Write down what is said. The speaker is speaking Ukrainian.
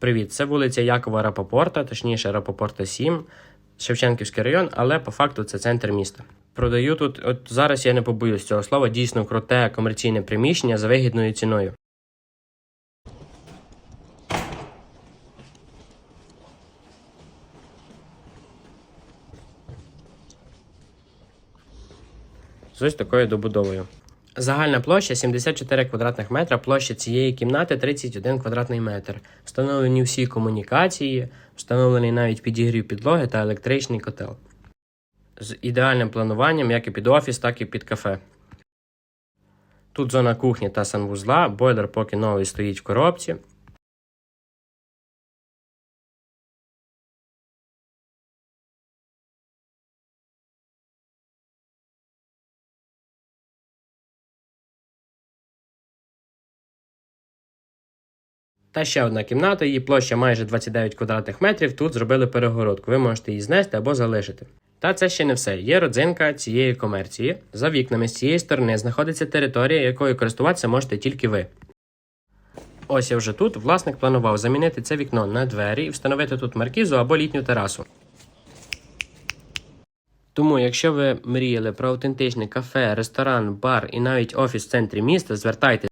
Привіт, це вулиця Якова Рапопорта, точніше Рапопорта 7, Шевченківський район, але по факту це центр міста. Продаю тут, от зараз я не побоюсь цього слова, дійсно круте комерційне приміщення за вигідною ціною. з ось такою добудовою. Загальна площа 74 квадратних метра, площа цієї кімнати 31 квадратний метр. Встановлені всі комунікації, встановлений навіть підігрів підлоги та електричний котел. З ідеальним плануванням як і під офіс, так і під кафе. Тут зона кухні та санвузла, бойлер поки новий стоїть в коробці. Та ще одна кімната, її площа майже 29 квадратних метрів. Тут зробили перегородку. Ви можете її знести або залишити. Та це ще не все. Є родзинка цієї комерції. За вікнами з цієї сторони знаходиться територія, якою користуватися можете тільки ви. Ось я вже тут. Власник планував замінити це вікно на двері і встановити тут маркізу або літню терасу. Тому, якщо ви мріяли про автентичне кафе, ресторан, бар і навіть офіс в центрі міста, звертайтеся.